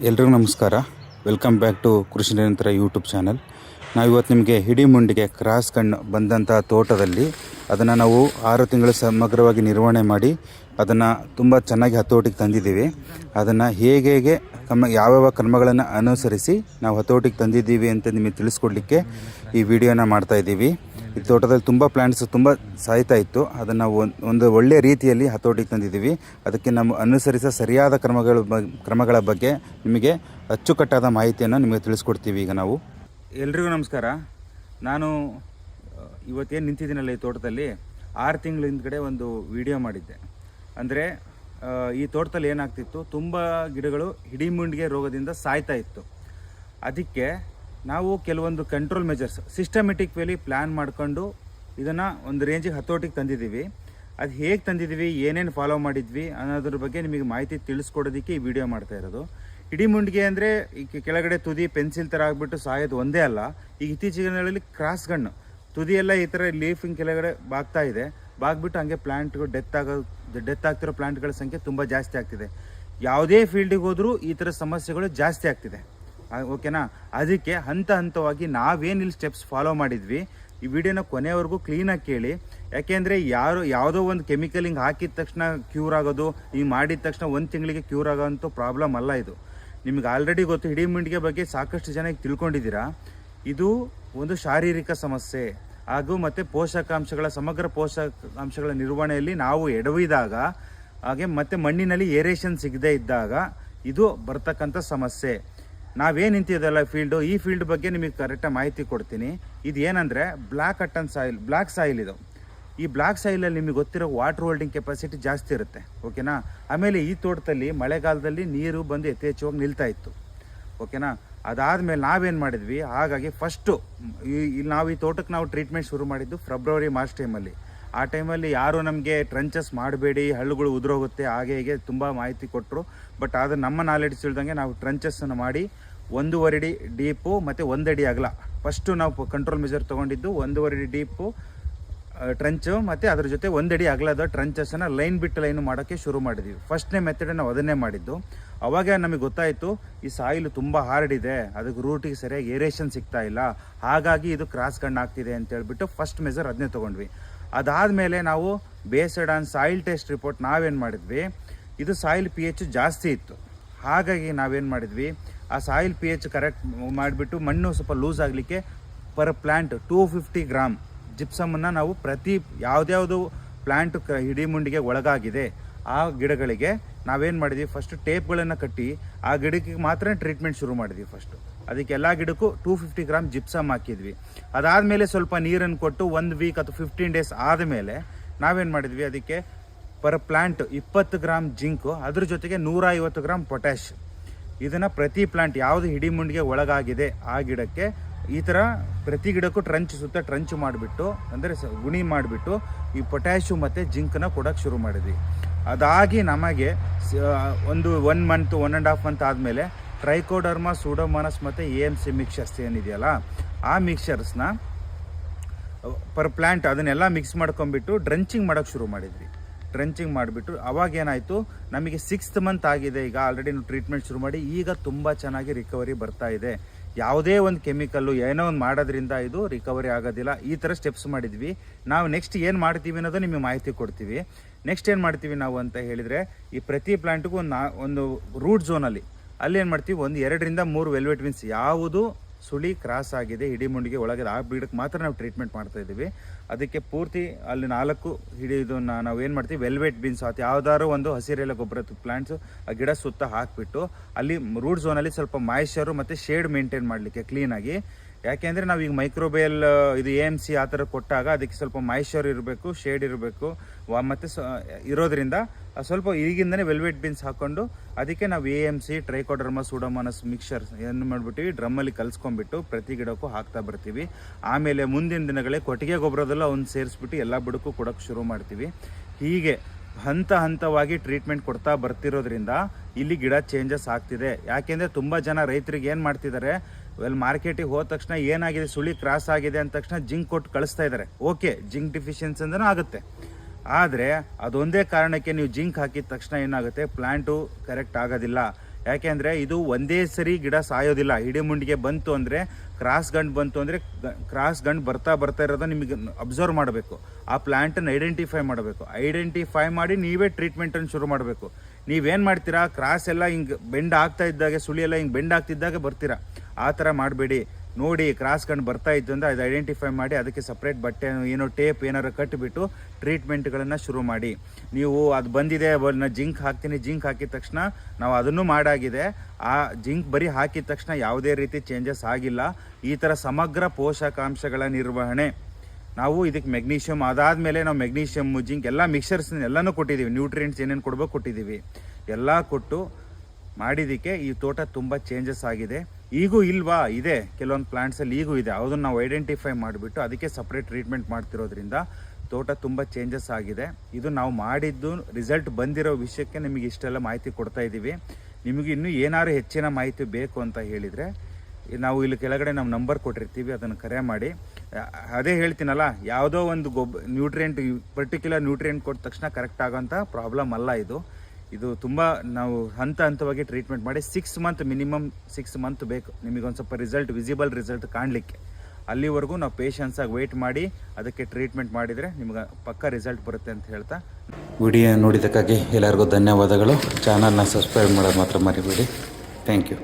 ಎಲ್ರಿಗೂ ನಮಸ್ಕಾರ. Welcome back to ಕೃಷಿ ನಿರಂತರ ಯೂಟ್ಯೂಬ್ ಚಾನಲ್ ನಾವು ಇವತ್ತು ನಿಮಗೆ ಹಿಡಿ ಮುಂಡಿಗೆ ಕ್ರಾಸ್ ಕಣ್ಣು ಬಂದಂಥ ತೋಟದಲ್ಲಿ ಅದನ್ನು ನಾವು ಆರು ತಿಂಗಳು ಸಮಗ್ರವಾಗಿ ನಿರ್ವಹಣೆ ಮಾಡಿ ಅದನ್ನು ತುಂಬ ಚೆನ್ನಾಗಿ ಹತೋಟಿಗೆ ತಂದಿದ್ದೀವಿ. ಅದನ್ನು ಹೇಗೆ ಹೇಗೆ ಕ್ರಮ ಯಾವ್ಯಾವ ಕ್ರಮಗಳನ್ನು ಅನುಸರಿಸಿ ನಾವು ಹತೋಟಿಗೆ ತಂದಿದ್ದೀವಿ ಅಂತ ನಿಮಗೆ ತಿಳಿಸ್ಕೊಡ್ಲಿಕ್ಕೆ ಈ ವಿಡಿಯೋನ ಮಾಡ್ತಾ ಇದ್ದೀವಿ. ಈ ತೋಟದಲ್ಲಿ ತುಂಬ ಪ್ಲಾಂಟ್ಸ್ ತುಂಬ ಸಾಯ್ತಾ ಇತ್ತು. ಅದನ್ನು ಒಂದು ಒಳ್ಳೆಯ ರೀತಿಯಲ್ಲಿ ಹತೋಟಿಗೆ ತಂದಿದ್ದೀವಿ. ಅದಕ್ಕೆ ನಮ್ಮ ಅನುಸರಿಸ ಸರಿಯಾದ ಕ್ರಮಗಳ ಕ್ರಮಗಳ ಬಗ್ಗೆ ನಿಮಗೆ ಅಚ್ಚುಕಟ್ಟಾದ ಮಾಹಿತಿಯನ್ನು ನಿಮಗೆ ತಿಳಿಸ್ಕೊಡ್ತೀವಿ ಈಗ ನಾವು. ಎಲ್ರಿಗೂ ನಮಸ್ಕಾರ. ನಾನು ಇವತ್ತೇನು ನಿಂತಿದ್ದೀನಲ್ಲ ಈ ತೋಟದಲ್ಲಿ, ಆರು ತಿಂಗಳ ಹಿಂದ್ಗಡೆ ಒಂದು ವಿಡಿಯೋ ಮಾಡಿದ್ದೆ. ಅಂದರೆ ಈ ತೋಟದಲ್ಲಿ ಏನಾಗ್ತಿತ್ತು, ತುಂಬ ಗಿಡಗಳು ಹಿಡಿಮುಂಡಿಗೆ ರೋಗದಿಂದ ಸಾಯ್ತಾ ಇತ್ತು. ಅದಕ್ಕೆ ನಾವು ಕೆಲವೊಂದು control measures systematically plan ಮಾಡ್ಕೊಂಡು ಇದನ್ನು ಒಂದು ರೇಂಜಿಗೆ ಹತೋಟಿಗೆ ತಂದಿದ್ದೀವಿ. ಅದು ಹೇಗೆ ತಂದಿದ್ದೀವಿ, ಏನೇನು ಫಾಲೋ ಮಾಡಿದ್ವಿ ಅನ್ನೋದ್ರ ಬಗ್ಗೆ ನಿಮಗೆ ಮಾಹಿತಿ ತಿಳಿಸ್ಕೊಡೋದಕ್ಕೆ ಈ ವಿಡಿಯೋ ಮಾಡ್ತಾ ಇರೋದು. ಇಡೀ ಮುಂಡಿಗೆ ಅಂದರೆ ಈಗ ಕೆಳಗಡೆ ತುದಿ ಪೆನ್ಸಿಲ್ ಥರ ಆಗಿಬಿಟ್ಟು ಸಾಯೋದು ಒಂದೇ ಅಲ್ಲ, ಈಗ ಇತ್ತೀಚಿನ ಕ್ರಾಸ್ ಗಣ್ಣು ತುದಿಯೆಲ್ಲ ಈ ಥರ ಲೀಫಿಂಗ್ ಕೆಳಗಡೆ ಬಾಗ್ತಾ ಇದೆ. ಬಾಗ್ಬಿಟ್ಟು ಹಂಗೆ ಪ್ಲ್ಯಾಂಟ್ಗಳು ಡೆತ್ ಆಗೋ ಡೆತ್ ಆಗ್ತಿರೋ ಪ್ಲ್ಯಾಂಟ್ಗಳ ಸಂಖ್ಯೆ ತುಂಬ ಜಾಸ್ತಿ ಆಗ್ತಿದೆ. ಯಾವುದೇ ಫೀಲ್ಡಿಗೆ ಹೋದರೂ ಈ ಥರ ಸಮಸ್ಯೆಗಳು ಜಾಸ್ತಿ ಆಗ್ತಿದೆ. ಓಕೆನಾ? ಅದಕ್ಕೆ ಹಂತ ಹಂತವಾಗಿ ನಾವೇನು ಇಲ್ಲಿ ಸ್ಟೆಪ್ಸ್ ಫಾಲೋ ಮಾಡಿದ್ವಿ, ಈ ವಿಡಿಯೋನ ಕೊನೆವರೆಗೂ ಕ್ಲೀನಾಗಿ ಕೇಳಿ. ಯಾಕೆಂದರೆ ಯಾರು, ಯಾವುದೋ ಒಂದು ಕೆಮಿಕಲ್ ಹಿಂಗೆ ಹಾಕಿದ ತಕ್ಷಣ ಕ್ಯೂರ್ ಆಗೋದು, ಹಿಂಗೆ ಮಾಡಿದ ತಕ್ಷಣ ಒಂದು ತಿಂಗಳಿಗೆ ಕ್ಯೂರ್ ಆಗೋಂಥ ಪ್ರಾಬ್ಲಮ್ ಅಲ್ಲ ಇದು. ನಿಮ್ಗೆ ಆಲ್ರೆಡಿ ಗೊತ್ತು ಹಿಡಿ ಮಿಂಡಿಗೆ ಬಗ್ಗೆ ಸಾಕಷ್ಟು ಜನ ತಿಳ್ಕೊಂಡಿದ್ದೀರಾ? ಇದು ಒಂದು ಶಾರೀರಿಕ ಸಮಸ್ಯೆ. ಹಾಗೂ ಮತ್ತು ಪೋಷಕಾಂಶಗಳ, ಸಮಗ್ರ ಪೋಷಕಾಂಶಗಳ ನಿರ್ವಹಣೆಯಲ್ಲಿ ನಾವು ಎಡವಿದಾಗ, ಹಾಗೆ ಮತ್ತು ಮಣ್ಣಿನಲ್ಲಿ ಏರೇಷನ್ ಸಿಗದೇ ಇದ್ದಾಗ, ಇದು ಬರ್ತಕ್ಕಂಥ ಸಮಸ್ಯೆ. ನಾವೇನು ನಿಂತಿದ್ದಲ್ಲ ಫೀಲ್ಡು ಈ ಫೀಲ್ಡ್ ಬಗ್ಗೆ ನಿಮಗೆ ಕರೆಕ್ಟಾಗಿ ಮಾಹಿತಿ ಕೊಡ್ತೀನಿ. ಇದು ಏನಂದರೆ black cotton soil black soil ಇದು. ಈ ಬ್ಲ್ಯಾಕ್ ಸಾಯಿಲಲ್ಲಿ ನಿಮಗೆ ಗೊತ್ತಿರೋ ವಾಟರ್ ಹೋಲ್ಡಿಂಗ್ ಕೆಪಾಸಿಟಿ ಜಾಸ್ತಿ ಇರುತ್ತೆ ಓಕೆನಾ ಆಮೇಲೆ ಈ ತೋಟದಲ್ಲಿ ಮಳೆಗಾಲದಲ್ಲಿ ನೀರು ಬಂದು ಯಥೇಚ್ಛವಾಗಿ ನಿಲ್ತಾ ಇತ್ತು ಓಕೆನಾ ಅದಾದಮೇಲೆ ನಾವೇನು ಮಾಡಿದ್ವಿ? ಹಾಗಾಗಿ ಫಸ್ಟು ಇಲ್ಲಿ ನಾವು ಈ ತೋಟಕ್ಕೆ ನಾವು ಟ್ರೀಟ್ಮೆಂಟ್ ಶುರು ಮಾಡಿದ್ದು ಫೆಬ್ರವರಿ ಮಾರ್ಚ್ ಟೈಮಲ್ಲಿ ಆ ಟೈಮಲ್ಲಿ ಯಾರು ನಮಗೆ ಟ್ರಂಚಸ್ ಮಾಡಬೇಡಿ, ಹಳ್ಳುಗಳು ಉದುರೋಗುತ್ತೆ, ಹಾಗೆ ಹೀಗೆ ತುಂಬ ಮಾಹಿತಿ ಕೊಟ್ಟರು ಬಟ್ ಆದರೆ ನಮ್ಮ ನಾಲೆಡ್ಜ್ ತಿಳಿದಂಗೆ ನಾವು ಟ್ರಂಚಸ್ಸನ್ನು ಮಾಡಿ ಒಂದೂವರೆ ಅಡಿ ಡೀಪು ಮತ್ತು ಒಂದಡಿ ಅಗಲ. ಫಸ್ಟು ನಾವು ಕಂಟ್ರೋಲ್ ಮೆಜರ್ ತೊಗೊಂಡಿದ್ದು ಒಂದೂವರೆ ಅಡಿ ಡೀಪು ಟ್ರಂಚು ಮತ್ತು ಅದ್ರ ಜೊತೆ ಒಂದಡಿ ಅಗಲದ ಟ್ರಂಚಸ್ಸನ್ನು ಲೈನ್ ಬಿಟ್ಟು ಲೈನು ಮಾಡೋಕ್ಕೆ ಶುರು ಮಾಡಿದ್ವಿ. ಫಸ್ಟ್ನೇ ಮೆಥಡ್ ನಾವು ಅದನ್ನೇ ಮಾಡಿದ್ದು. ಅವಾಗ ನಮಗೆ ಗೊತ್ತಾಯಿತು, ಈ ಸಾಯಿಲು ತುಂಬ ಹಾರ್ಡ್ ಇದೆ, ಅದಕ್ಕೆ ರೂಟಿಗೆ ಸರಿಯಾಗಿ ಏರೇಷನ್ ಸಿಗ್ತಾ ಇಲ್ಲ. ಹಾಗಾಗಿ ಇದು ಕ್ರಾಸ್ ಕಣ್ಣು ಆಗ್ತಿದೆ ಅಂತ ಹೇಳ್ಬಿಟ್ಟು ಫಸ್ಟ್ ಮೆಜರ್ ಅದನ್ನೇ ತೊಗೊಂಡ್ವಿ. ಅದಾದಮೇಲೆ ನಾವು based on soil test report ನಾವೇನು ಮಾಡಿದ್ವಿ? ಇದು ಸಾಯಿಲ್ ಪಿ ಎಚ್ ಜಾಸ್ತಿ ಇತ್ತು. ಹಾಗಾಗಿ ನಾವೇನು ಮಾಡಿದ್ವಿ? ಆ ಸಾಯಿಲ್ ಪಿ ಎಚ್ ಕರೆಕ್ಟ್ ಮಾಡಿಬಿಟ್ಟು ಮಣ್ಣು ಸ್ವಲ್ಪ ಲೂಸ್ ಆಗಲಿಕ್ಕೆ per plant two fifty gram ಜಿಪ್ಸಮನ್ನು ನಾವು ಪ್ರತಿ ಯಾವುದ್ಯಾವುದು ಪ್ಲ್ಯಾಂಟ್ ಕ ಹಿಡಿಮುಂಡಿಗೆ ಒಳಗಾಗಿದೆ, ಆ ಗಿಡಗಳಿಗೆ ನಾವೇನು ಮಾಡಿದ್ವಿ? ಫಸ್ಟ್ ಟೇಪ್ಗಳನ್ನು ಕಟ್ಟಿ ಆ ಗಿಡಕ್ಕೆ ಮಾತ್ರ ಟ್ರೀಟ್ಮೆಂಟ್ ಶುರು ಮಾಡಿದ್ವಿ ಫಸ್ಟು ಅದಕ್ಕೆ ಎಲ್ಲ ಗಿಡಕ್ಕೂ ಟೂ ಫಿಫ್ಟಿ ಗ್ರಾಮ್ ಜಿಪ್ಸಮ್ ಹಾಕಿದ್ವಿ. ಅದಾದಮೇಲೆ ಸ್ವಲ್ಪ ನೀರನ್ನು ಕೊಟ್ಟು ಒಂದು ವೀಕ್ ಅಥವಾ ಫಿಫ್ಟೀನ್ ಡೇಸ್ ಆದಮೇಲೆ ನಾವೇನು ಮಾಡಿದ್ವಿ? ಅದಕ್ಕೆ ಪರ್ ಪ್ಲ್ಯಾಂಟ್ ಇಪ್ಪತ್ತು ಗ್ರಾಮ್ ಜಿಂಕು, ಅದ್ರ ಜೊತೆಗೆ ನೂರ ಐವತ್ತು ಗ್ರಾಮ್ ಪೊಟ್ಯಾಶ್ ಇದನ್ನು ಪ್ರತಿ ಪ್ಲಾಂಟ್ ಯಾವುದು ಹಿಡಿಮುಂಡಿಗೆ ಒಳಗಾಗಿದೆ ಆ ಗಿಡಕ್ಕೆ ಈ ಥರ ಪ್ರತಿ ಗಿಡಕ್ಕೂ ಟ್ರಂಚ್ ಸುತ್ತ ಟ್ರಂಚ್ ಮಾಡಿಬಿಟ್ಟು, ಅಂದರೆ ಗುಣಿ ಮಾಡಿಬಿಟ್ಟು ಈ ಪೊಟ್ಯಾಶು ಮತ್ತು ಜಿಂಕನ್ನು ಕೊಡೋಕ್ಕೆ ಶುರು ಮಾಡಿದ್ವಿ. ಅದಾಗಿ ನಮಗೆ ಒಂದು one month one and half month ಆದಮೇಲೆ ಟ್ರೈಕೋಡರ್ಮಾ, ಸೂಡೋಮಾನಸ್ ಮತ್ತು ಎ ಎಂ ಸಿ ಮಿಕ್ಸರ್ಸ್ ಏನಿದೆಯಲ್ಲ, ಆ ಮಿಕ್ಸರ್ಸ್ನ ಪರ್ ಪ್ಲ್ಯಾಂಟ್ ಅದನ್ನೆಲ್ಲ ಮಿಕ್ಸ್ ಮಾಡ್ಕೊಂಬಿಟ್ಟು ಡ್ರಂಚಿಂಗ್ ಮಾಡೋಕ್ಕೆ ಶುರು ಮಾಡಿದ್ವಿ. ಡ್ರಂಚಿಂಗ್ ಮಾಡಿಬಿಟ್ಟು ಅವಾಗ ಏನಾಯಿತು, ನಮಗೆ ಸಿಕ್ಸ್ತ್ ಮಂತ್ ಆಗಿದೆ, ಈಗ ಆಲ್ರೆಡಿ ಟ್ರೀಟ್ಮೆಂಟ್ ಶುರು ಮಾಡಿ, ಈಗ ತುಂಬ ಚೆನ್ನಾಗಿ ರಿಕವರಿ ಬರ್ತಾ ಇದೆ. ಯಾವುದೇ ಒಂದು ಕೆಮಿಕಲ್ಲು ಏನೋ ಒಂದು ಮಾಡೋದ್ರಿಂದ ಇದು ರಿಕವರಿ ಆಗೋದಿಲ್ಲ. ಈ ಥರ ಸ್ಟೆಪ್ಸ್ ಮಾಡಿದ್ವಿ. ನಾವು ನೆಕ್ಸ್ಟ್ ಏನು ಮಾಡ್ತೀವಿ ಅನ್ನೋದು ನಿಮಗೆ ಮಾಹಿತಿ ಕೊಡ್ತೀವಿ. ನೆಕ್ಸ್ಟ್ ಏನು ಮಾಡ್ತೀವಿ ನಾವು ಅಂತ ಹೇಳಿದರೆ, ಈ ಪ್ರತಿ ಪ್ಲ್ಯಾಂಟ್ಗೂ ಒಂದು ಒಂದು ರೂಟ್ ಝೋನಲ್ಲಿ ಅಲ್ಲಿ ಏನು ಮಾಡ್ತೀವಿ? ಒಂದು ಎರಡರಿಂದ ಮೂರು ವೆಲ್ವೆಟ್ ಮೀನ್ಸ್ ಯಾವುದು ಸುಳಿ ಕ್ರಾಸ್ ಆಗಿದೆ ಹಿಡಿಮುಂಡಿಗೆ ಒಳಗೆ ಆ ಬೀಡಕ್ಕೆ ಮಾತ್ರ ನಾವು ಟ್ರೀಟ್ಮೆಂಟ್ ಮಾಡ್ತಾ ಇದ್ದೀವಿ. ಅದಕ್ಕೆ ಪೂರ್ತಿ ಅಲ್ಲಿ ನಾಲ್ಕು ಹಿಡಿದು ನಾವು ಏನು ಮಾಡ್ತೀವಿ? ವೆಲ್ವೆಟ್ ಬೀನ್ಸ್ ಅಥವಾ ಯಾವ್ದಾದ್ರು ಒಂದು ಹಸಿರೆಲೆ ಗೊಬ್ಬರ ಪ್ಲಾಂಟ್ಸು ಆ ಗಿಡ ಸುತ್ತ ಹಾಕಿಬಿಟ್ಟು ಅಲ್ಲಿ ರೂಟ್ ಝೋನಲ್ಲಿ ಸ್ವಲ್ಪ ಮಾಯಿಶ್ಚರು ಮತ್ತು ಶೇಡ್ ಮೇಂಟೈನ್ ಮಾಡಲಿಕ್ಕೆ ಕ್ಲೀನಾಗಿ ಯಾಕೆಂದರೆ ನಾವು ಈಗ ಮೈಕ್ರೋಬೇಲ್ ಇದು ಎ ಎಂ ಸಿ ಆ ಥರ ಕೊಟ್ಟಾಗ ಅದಕ್ಕೆ ಸ್ವಲ್ಪ ಮಾಯಿಶ್ಚರ್ ಇರಬೇಕು ಶೇಡ್ ಇರಬೇಕು ಮತ್ತು ಇರೋದ್ರಿಂದ ಸ್ವಲ್ಪ ಈಗಿಂದನೇ ವೆಲ್ವೆಟ್ ಬೀನ್ಸ್ ಹಾಕ್ಕೊಂಡು ಅದಕ್ಕೆ ನಾವು A M C, trichoderma, pseudomonas mixer ಏನು ಮಾಡಿಬಿಟ್ಟಿವಿ. ಡ್ರಮ್ಮಲ್ಲಿ ಕಲಿಸ್ಕೊಂಡ್ಬಿಟ್ಟು ಪ್ರತಿ ಗಿಡಕ್ಕೂ ಹಾಕ್ತಾ ಬರ್ತೀವಿ. ಆಮೇಲೆ ಮುಂದಿನ ದಿನಗಳೇ ಕೊಟ್ಟಿಗೆ ಗೊಬ್ಬರದೆಲ್ಲ ಒಂದು ಸೇರಿಸ್ಬಿಟ್ಟು ಎಲ್ಲ ಬುಡಕ್ಕೂ ಕೊಡೋಕ್ಕೆ ಶುರು ಮಾಡ್ತೀವಿ. ಹೀಗೆ ಹಂತ ಹಂತವಾಗಿ ಟ್ರೀಟ್ಮೆಂಟ್ ಕೊಡ್ತಾ ಬರ್ತಿರೋದ್ರಿಂದ ಇಲ್ಲಿ ಗಿಡ ಚೇಂಜಸ್ ಆಗ್ತಿದೆ. ಯಾಕೆಂದರೆ ತುಂಬ ಜನ ರೈತರಿಗೆ ಏನು ಮಾಡ್ತಿದ್ದಾರೆ? ವೆಲ್ ಮಾರ್ಕೆಟಿಗೆ ಹೋದ ತಕ್ಷಣ ಏನಾಗಿದೆ? ಸುಳಿ ಕ್ರಾಸ್ ಆಗಿದೆ ಅಂದ ತಕ್ಷಣ ಜಿಂಕ್ ಕೊಟ್ಟು ಕಳಿಸ್ತಾ ಇದ್ದಾರೆ. ಓಕೆ ಜಿಂಕ್ ಡಿಫಿಷಿಯನ್ಸಿ ಅಂದ್ರೆ ಆಗುತ್ತೆ. ಆದರೆ ಅದೊಂದೇ ಕಾರಣಕ್ಕೆ ನೀವು ಜಿಂಕ್ ಹಾಕಿದ ತಕ್ಷಣ ಏನಾಗುತ್ತೆ? ಪ್ಲ್ಯಾಂಟು ಕರೆಕ್ಟ್ ಆಗೋದಿಲ್ಲ. ಯಾಕೆಂದರೆ ಇದು ಒಂದೇ ಸರಿ ಗಿಡ ಸಾಯೋದಿಲ್ಲ. ಹಿಡಿಮುಂಡಿಗೆ ಮುಂಡಿಗೆ ಬಂತು ಅಂದರೆ ಕ್ರಾಸ್ ಗಂಡು ಬಂತು ಅಂದರೆ ಕ್ರಾಸ್ ಗಂಡು ಬರ್ತಾ ಬರ್ತಾ ಇರೋದು ನಿಮಗೆ ಅಬ್ಸರ್ವ್ ಮಾಡಬೇಕು. ಆ ಪ್ಲ್ಯಾಂಟನ್ನು ಐಡೆಂಟಿಫೈ ಮಾಡಬೇಕು. ಐಡೆಂಟಿಫೈ ಮಾಡಿ ನೀವೇ ಟ್ರೀಟ್ಮೆಂಟನ್ನು ಶುರು ಮಾಡಬೇಕು. ನೀವೇನು ಮಾಡ್ತೀರಾ? ಕ್ರಾಸ್ ಎಲ್ಲ ಹಿಂಗೆ ಬೆಂಡ್ ಆಗ್ತಾ ಇದ್ದಾಗೆ, ಸುಳಿ ಎಲ್ಲ ಹಿಂಗೆ ಬೆಂಡ್ ಆಗ್ತಿದ್ದಾಗ ಬರ್ತೀರಾ. ಆ ಥರ ಮಾಡಬೇಡಿ. ನೋಡಿ ಕ್ರಾಸ್ ಕಂಡು ಬರ್ತಾ ಇತ್ತು ಅಂದರೆ ಅದು ಐಡೆಂಟಿಫೈ ಮಾಡಿ ಅದಕ್ಕೆ ಸಪ್ರೇಟ್ ಬಟ್ಟೆ ಏನೋ ಟೇಪ್ ಏನಾರು ಕಟ್ಟಿಬಿಟ್ಟು ಟ್ರೀಟ್ಮೆಂಟ್ಗಳನ್ನು ಶುರು ಮಾಡಿ. ನೀವು ಅದು ಬಂದಿದೆ ನಾನು ಜಿಂಕ್ ಹಾಕ್ತೀನಿ, ಜಿಂಕ್ ಹಾಕಿದ ತಕ್ಷಣ ನಾವು ಅದನ್ನು ಮಾಡಾಗಿದೆ. ಆ ಜಿಂಕ್ ಬರೀ ಹಾಕಿದ ತಕ್ಷಣ ಯಾವುದೇ ರೀತಿ ಚೇಂಜಸ್ ಆಗಿಲ್ಲ. ಈ ಥರ ಸಮಗ್ರ ಪೋಷಕಾಂಶಗಳ ನಿರ್ವಹಣೆ. ನಾವು ಇದಕ್ಕೆ ಮೆಗ್ನೀಷಿಯಮ್ ಅದಾದಮೇಲೆ ನಾವು ಮೆಗ್ನೀಷಿಯಂ ಜಿಂಕ್ ಎಲ್ಲ ಮಿಕ್ಸರ್ಸ್ ಎಲ್ಲನೂ ಕೊಟ್ಟಿದ್ದೀವಿ ನ್ಯೂಟ್ರಿಯೆಂಟ್ಸ್ ಏನೇನು ಕೊಡ್ಬೇಕು ಕೊಟ್ಟಿದ್ದೀವಿ ಎಲ್ಲ ಕೊಟ್ಟು ಮಾಡಿದ್ದಕ್ಕೆ ಈ ತೋಟ ತುಂಬ ಚೇಂಜಸ್ ಆಗಿದೆ. ಈಗೂ ಇಲ್ವಾ? ಇದೆ. ಕೆಲವೊಂದು ಪ್ಲಾಂಟ್ಸಲ್ಲಿ ಈಗೂ ಇದೆ. ಅದನ್ನು ನಾವು ಐಡೆಂಟಿಫೈ ಮಾಡಿಬಿಟ್ಟು ಅದಕ್ಕೆ ಸಪ್ರೇಟ್ ಟ್ರೀಟ್ಮೆಂಟ್ ಮಾಡ್ತಿರೋದ್ರಿಂದ ತೋಟ ತುಂಬ ಚೇಂಜಸ್ ಆಗಿದೆ. ಇದು ನಾವು ಮಾಡಿದ್ದು ರಿಸಲ್ಟ್ ಬಂದಿರೋ ವಿಷಯಕ್ಕೆ ನಿಮಗೆ ಇಷ್ಟೆಲ್ಲ ಮಾಹಿತಿ ಕೊಡ್ತಾ ಇದ್ದೀವಿ ನಿಮಗೆ ಇನ್ನೂ ಏನಾದ್ರು ಹೆಚ್ಚಿನ ಮಾಹಿತಿ ಬೇಕು ಅಂತ ಹೇಳಿದರೆ, ನಾವು ಇಲ್ಲಿ ಕೆಳಗಡೆ ನಮ್ಮ ನಂಬರ್ ಕೊಟ್ಟಿರ್ತೀವಿ. ಅದನ್ನು ಕರೆ ಮಾಡಿ. ಅದೇ ಹೇಳ್ತೀನಲ್ಲ, ಯಾವುದೋ ಒಂದು ಗೊಬ್ ನ್ಯೂಟ್ರಿಯೆಂಟ್ ಪರ್ಟಿಕ್ಯುಲರ್ ನ್ಯೂಟ್ರಿಯೆಂಟ್ ಕೊಟ್ಟ ತಕ್ಷಣ ಕರೆಕ್ಟ್ ಆಗೋಂಥ ಪ್ರಾಬ್ಲಮ್ ಅಲ್ಲ ಇದು. ಇದು ತುಂಬ ನಾವು ಹಂತ ಹಂತವಾಗಿ ಟ್ರೀಟ್ಮೆಂಟ್ ಮಾಡಿ six month minimum six month ಬೇಕು. ನಿಮಗೆ ಒಂದು ಸ್ವಲ್ಪ ರಿಸಲ್ಟ್ ವಿಸಿಬಲ್ ರಿಸಲ್ಟ್ ಕಾಣಲಿಕ್ಕೆ. ಅಲ್ಲಿವರೆಗೂ ನಾವು ಪೇಷನ್ಸಾಗಿ ವೆಯ್ಟ್ ಮಾಡಿ ಅದಕ್ಕೆ ಟ್ರೀಟ್ಮೆಂಟ್ ಮಾಡಿದರೆ ನಿಮ್ಗೆ ಪಕ್ಕ ರಿಸಲ್ಟ್ ಬರುತ್ತೆ ಅಂತ ಹೇಳ್ತಾ. ವಿಡಿಯೋ ನೋಡಿದ್ದಕ್ಕಾಗಿ ಎಲ್ಲರಿಗೂ ಧನ್ಯವಾದಗಳು. ಚಾನಲ್ನ ಸಬ್ಸ್ಕ್ರೈಬ್ ಮಾಡೋದು ಮಾತ್ರ ಮರಿಬೇಡಿ. Thank you